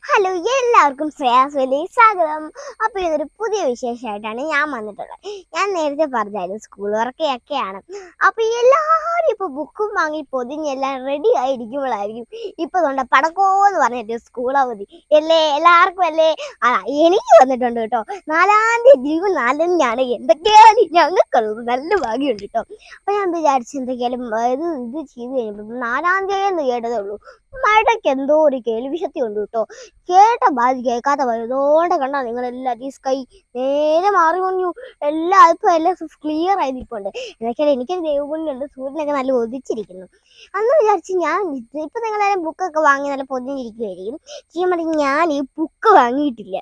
Hello എല്ലാവർക്കും ശ്രേയാസ് വലി സ്വാഗതം. അപ്പൊ ഇതൊരു പുതിയ വിശേഷമായിട്ടാണ് ഞാൻ വന്നിട്ടുള്ളത്. ഞാൻ നേരത്തെ പറഞ്ഞായിരുന്നു സ്കൂൾ വർക്കൊക്കെയാണ് അപ്പൊ എല്ലാവരും ഇപ്പൊ ബുക്കും വാങ്ങി പൊതിഞ്ഞ് എല്ലാം റെഡി ആയിരിക്കുമ്പോഴായിരിക്കും ഇപ്പൊ തൊണ്ട പടക്കോ എന്ന് പറഞ്ഞിട്ട് സ്കൂൾ അവധി. അല്ലേ? എല്ലാവർക്കും അല്ലേ? ആ എനിക്ക് വന്നിട്ടുണ്ട് കേട്ടോ. നാലാം തീയതി ജൂൺ നാലിനാണ് എന്തൊക്കെയാണ് ഞങ്ങൾക്കുള്ളത്? നല്ല ഭാഗ്യമുണ്ട് കേട്ടോ. അപ്പൊ ഞാൻ വിചാരിച്ചു എന്തൊക്കെയാലും ഇത് ഇത് ചെയ്ത് കഴിഞ്ഞപ്പോ നാലാം തീയതി എന്ന് കേട്ടതേ ഉള്ളൂ. മഴയ്ക്ക് എന്തോ ഒരു കേൾവിശക്തി ഉണ്ട് കേട്ടോ. കേട്ട ബാധി കേൾക്കാത്ത അതുകൊണ്ട് കണ്ടാ നിങ്ങൾ എല്ലാവരും സ്കൈ നേരെ മാറി പറഞ്ഞു എല്ലാ ഇപ്പൊ എല്ലാം ക്ലിയർ ആയി നിൽപ്പുണ്ട്. എന്നൊക്കെ എനിക്കൊരു ദൈവപുണ്യുണ്ട് സൂര്യനൊക്കെ നല്ല ഒതിച്ചിരിക്കുന്നു അന്ന് വിചാരിച്ച് ഞാൻ ഇപ്പൊ നിങ്ങളെല്ലാം ബുക്കൊക്കെ വാങ്ങി നല്ല പൊതിഞ്ഞിരിക്കുമായിരിക്കും ചെയ്യുമ്പോൾ ഞാൻ ഈ ബുക്ക് വാങ്ങിയിട്ടില്ല.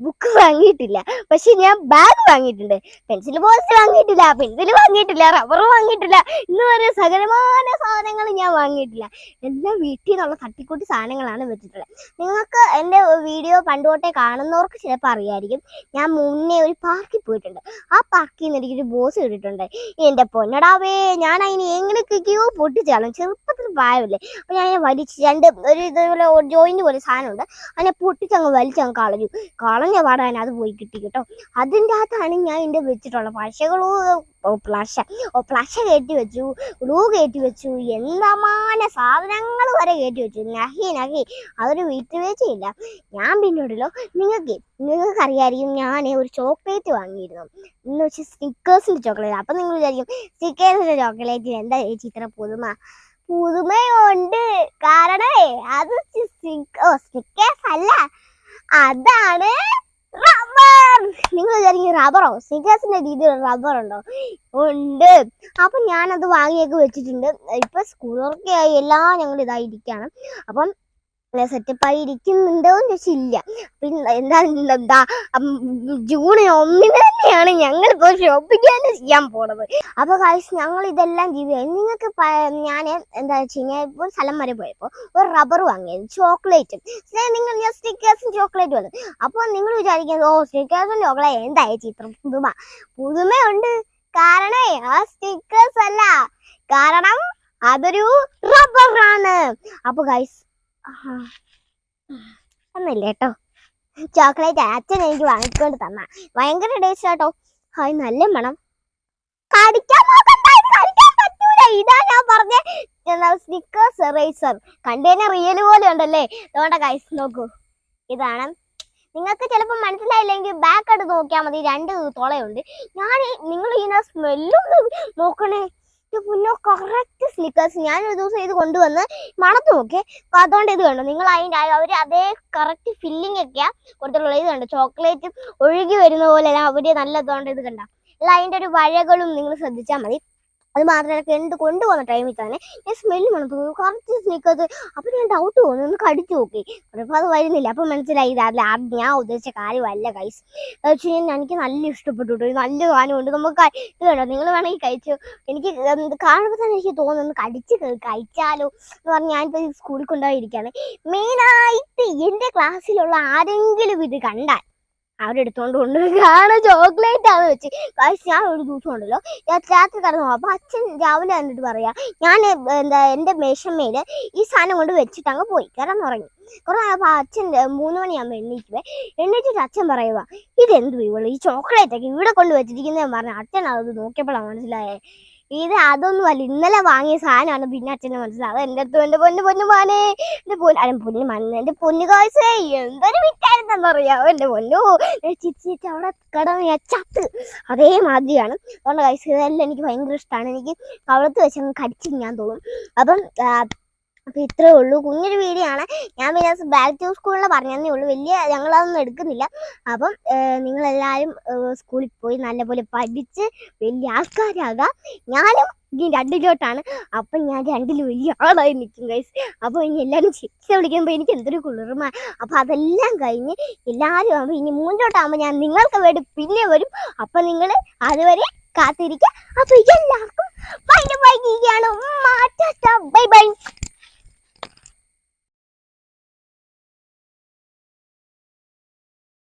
ബുക്ക് വാങ്ങിയിട്ടില്ല. പക്ഷെ ഞാൻ ബാഗ് വാങ്ങിയിട്ടുണ്ട്. പെൻസിൽ ബോക്സ് വാങ്ങിയിട്ടില്ല പെൻസിൽ വാങ്ങിയിട്ടില്ല റബ്ബർ വാങ്ങിയിട്ടില്ല എന്ന് പറയുന്ന സകലമായ സാധനങ്ങൾ ഞാൻ വാങ്ങിയിട്ടില്ല. എല്ലാം വീട്ടിൽ നിന്നുള്ള തട്ടിക്കൂട്ടി സാധനങ്ങളാണ് വെച്ചിട്ടുള്ളത്. നിങ്ങൾക്ക് എന്റെ വീഡിയോ പണ്ടുകൊട്ടേ കാണുന്നവർക്ക് ചിലപ്പോൾ അറിയായിരിക്കും. ഞാൻ മുന്നേ ഒരു പാർക്കിൽ പോയിട്ടുണ്ട്. ആ പാർക്കിൽ നിന്ന് എനിക്കൊരു ബോസ് കിട്ടിയിട്ടുണ്ട് എന്റെ പൊന്നടാവേ ഞാൻ അതിന് എങ്ങനെയൊക്കെയോ പൊട്ടിച്ചാലും ചെറുപ്പത്തിൽ പ്രായമില്ലേ അപ്പോൾ ഞാൻ വലിച്ച് രണ്ട് ഒരു ഇതുപോലെ ജോയിന്റ് പോലെ സാധനമുണ്ട്. അതിനെ പൊട്ടിച്ചങ്ങ് വലിച്ചങ്ങ് കളഞ്ഞു. കളഞ്ഞ പാടാൻ അത് പോയി കിട്ടി കേട്ടോ. അതിന്റെ അകത്താണ് ഞാൻ എന്റെ വെച്ചിട്ടുള്ള പശകളോ പ്ലഷ ഓ പ്ലഷ കയറ്റി വെച്ചു. ഗ്ലൂ കയറ്റി വെച്ചു. എന്താമാന സാധനങ്ങൾ വരെ കയറ്റി വെച്ചു. നഹി നഹി. അതൊരു വിട്ടുവീഴ്ചയില്ല ഞാൻ പിന്നോടല്ലോ നിങ്ങൾക്ക് നിങ്ങൾക്ക് അറിയാമായിരിക്കും ഞാൻ ഒരു ചോക്ലേറ്റ് വാങ്ങിയിരുന്നു. എന്ന് വെച്ചാൽ സ്റ്റിക്കേഴ്സിന്റെ ചോക്ലേറ്റ്. അപ്പം നിങ്ങൾ വിചാരിക്കും സ്റ്റിക്കേഴ്സിന്റെ ചോക്ലേറ്റിന് എന്താ ചേച്ചി ഇത്ര പുതുമ? പുതുമയുണ്ട്. കാരണേ അത് സ്റ്റിക്കേഴ്സ് അല്ല. അതാണ് റബ്ബർ. നിങ്ങൾ വിചാരിക്കും റബ്ബറോ? സ്റ്റിക്കേഴ്സിന്റെ രീതിയിൽ റബ്ബർ ഉണ്ടോ? ഉണ്ട്. അപ്പൊ ഞാനത് വാങ്ങിയൊക്കെ വെച്ചിട്ടുണ്ട്. ഇപ്പൊ സ്കൂളൊക്കെ ആയി എല്ലാം ഞങ്ങൾ ഇതായിരിക്കാണ് അപ്പം സെറ്റപ്പായി ഇരിക്കുന്നുണ്ടോ എന്ന് ചോദിച്ചില്ല. പിന്നെ എന്താ എന്താ ജൂൺ ഒന്നിന് തന്നെയാണ് ഞങ്ങൾ ഇപ്പോൾ ഷോപ്പിംഗ് തന്നെ ചെയ്യാൻ പോണത്. അപ്പൊ കാശ് ഞങ്ങൾ ഇതെല്ലാം കഴിഞ്ഞു. നിങ്ങൾക്ക് ഞാൻ എന്താ വെച്ച് കഴിഞ്ഞാൽ ഇപ്പോൾ സ്ഥലം വരെ പോയപ്പോൾ ഒരു റബ്ബർ വാങ്ങിയത് ചോക്ലേറ്റും. നിങ്ങൾ ഞാൻ സ്റ്റിക്കേഴ്സും ചോക്ലേറ്റും വന്നു അപ്പോൾ നിങ്ങൾ വിചാരിക്കുന്നത് ഓ സ്റ്റിക്കേഴ്സും ചോക്ലേറ്റ് എന്താ ചിത്രം? പുതുമ. പുതുമയുണ്ട്. കാരണം ആ സ്റ്റിക്കേഴ്സ് അല്ല. കാരണം അതൊരു റബ്ബറാണ് അപ്പൊ ഗൈസ് ഒന്നില്ല കേട്ടോ. ചോക്ലേറ്റ് അച്ഛൻ എനിക്ക് വാങ്ങിക്കൊണ്ട് തന്ന. ഭയങ്കര ടേസ്റ്റ് കേട്ടോ ഹായ് നല്ല മണം. കടിക്കാൻ ഇത് ഞാൻ പറഞ്ഞ. സ്റ്റിക്കേഴ്സ് എറേസർ കണ്ടേനെ റിയൽ പോലെ ഉണ്ടല്ലേ? അതുകൊണ്ട് ഗൈസ് നോക്കൂ. ഇതാണ്. നിങ്ങൾക്ക് ചിലപ്പോൾ മനസ്സിലായില്ലെങ്കിൽ ബാക്ക് എടുത്ത് നോക്കിയാൽ മതി. രണ്ട് തുളയുണ്ട് ഞാൻ നിങ്ങൾ ഇങ്ങനെ സ്മെല്ലും നോക്കണേ. ഇത് പുല്ലോ കറക്റ്റ് സ്ലിക്കേഴ്സ് ഞാൻ ഒരു ദിവസം ഇത് കൊണ്ടുവന്ന് മണത്ത് നോക്കി അതുകൊണ്ട് ഇത് കണ്ടു. നിങ്ങൾ അതിന്റെ അവർ അതേ കറക്റ്റ് ഫില്ലിംഗ് ഒക്കെയാ കൊടുത്തിട്ടുള്ളത്. ഇത് കണ്ടു. ചോക്ലേറ്റ് ഒഴുകി വരുന്ന പോലെ അവർ നല്ല ഇതുകൊണ്ട് ഇത് കണ്ട. അല്ല അതിന്റെ ഒരു വഴകളും നിങ്ങൾ ശ്രദ്ധിച്ചാൽ മതി. അത് മാത്രമല്ല കണ്ട് കൊണ്ടുപോകുന്ന ടൈമിൽ തന്നെ ഞാൻ സ്മെല്ല് വേണം കുറച്ച് സ്നീക്കേഴ്സ് അപ്പം ഞാൻ ഡൗട്ട് തോന്നി ഒന്ന് കടിച്ചു നോക്കി. അപ്പോൾ അത് വരുന്നില്ല. അപ്പം മനസ്സിലായി ഇതല്ല ഞാൻ ഉദ്ദേശിച്ച കാര്യമല്ല കൈസ് വെച്ച് കഴിഞ്ഞാൽ എനിക്ക് നല്ല ഇഷ്ടപ്പെട്ടു കേട്ടോ. നല്ല സാധനമുണ്ട്. നമുക്ക് ഇത് കണ്ടോ? നിങ്ങൾ വേണമെങ്കിൽ കഴിച്ചു. എനിക്ക് കാണുമ്പോൾ തന്നെ എനിക്ക് തോന്നുന്നു കടിച്ച് കഴിച്ചാലോ എന്ന് പറഞ്ഞ് ഞാനിപ്പോൾ സ്കൂളിൽ കൊണ്ടുപോയിരിക്കുകയാണ് മെയിനായിട്ട് എന്റെ ക്ലാസ്സിലുള്ള ആരെങ്കിലും ഇത് കണ്ടാൽ അവരെടുത്തോണ്ട് കൊണ്ട് കാണാൻ ചോക്ലേറ്റ് ആണെന്ന് വെച്ച്. കാശ് ഞാൻ ഒരു ദിവസം ഉണ്ടല്ലോ ഞാൻ രാത്രി കടന്നു അപ്പൊ അച്ഛൻ രാവിലെ കണ്ടിട്ട് പറയാ ഞാൻ എന്താ എന്റെ മേശമ്മേൽ ഈ സാധനം കൊണ്ട് വെച്ചിട്ട് അങ്ങ് പോയി. കിടന്നുറങ്ങി. കുറെ അപ്പൊ അച്ഛൻ മൂന്ന് മണിയാകുമ്പോൾ എണ്ണീക്കുവേ എണ്ണീറ്റിട്ട് അച്ഛൻ പറയുക ഇതെന്തു ഇവൾ? ഈ ചോക്ലേറ്റ് ഒക്കെ ഇവിടെ കൊണ്ട് വെച്ചിരിക്കുന്നതെന്ന് പറഞ്ഞ അച്ഛൻ അത് നോക്കിയപ്പോഴാണ് മനസ്സിലായേ. ഇത് അതൊന്നും അല്ല. ഇന്നലെ വാങ്ങിയ സാധനമാണ് പിന്നെ അച്ഛനെ മനസ്സിലാവും എന്റെ അടുത്ത് എന്റെ പൊന്നു പൊന്നു മോനെ. എന്റെ പൊന്നു അല്ല പൊന്നു മണ്ണ് എന്റെ പൊന്നു കോഴ്സ് എന്തൊരു വിറ്റായിരുന്നെന്നറിയാവോ എന്റെ പൊന്നു. ചിരിച്ചിട്ട് അവിടെ കിടന്ന് അതേ ചത്ത്. അതേമാതിരിയാണ്. അതുകൊണ്ട് കഴിച്ചതെല്ലാം എനിക്ക് ഭയങ്കര ഇഷ്ടമാണ് എനിക്ക് കവളത്ത് വെച്ച് അങ്ങ് കടിച്ച് ഞാൻ തോന്നും. അപ്പം അപ്പം ഇത്രേ ഉള്ളൂ. കുഞ്ഞൊരു വീഡിയോ ആണ്. ഞാൻ പിന്നെ ബാക്ക് ടു സ്കൂളിൽ പറഞ്ഞതേ ഉള്ളൂ. വലിയ ഞങ്ങളതൊന്നും എടുക്കുന്നില്ല. അപ്പം നിങ്ങളെല്ലാവരും സ്കൂളിൽ പോയി നല്ലപോലെ പഠിച്ച് വലിയ ആൾക്കാരാകാം. ഞാനും ഇനി രണ്ടിലോട്ടാണ്. അപ്പം ഞാൻ രണ്ടിൽ വലിയ ആളായി നിൽക്കും ഗൈസ് അപ്പോൾ ഇനി എല്ലാവരും ചിക്സ് വിളിക്കുമ്പോൾ എനിക്ക് എന്തൊരു കുളിർമ. അപ്പോൾ അതെല്ലാം കഴിഞ്ഞ് എല്ലാവരും ആകുമ്പോൾ ഇനി മുന്നോട്ടാകുമ്പോൾ ഞാൻ നിങ്ങൾക്ക് വേണ്ടി പിന്നെ വരും. അപ്പം നിങ്ങൾ അതുവരെ കാത്തിരിക്കുക. അപ്പോൾ എല്ലാവർക്കും ബൈ ബൈ ബൈ ബൈ.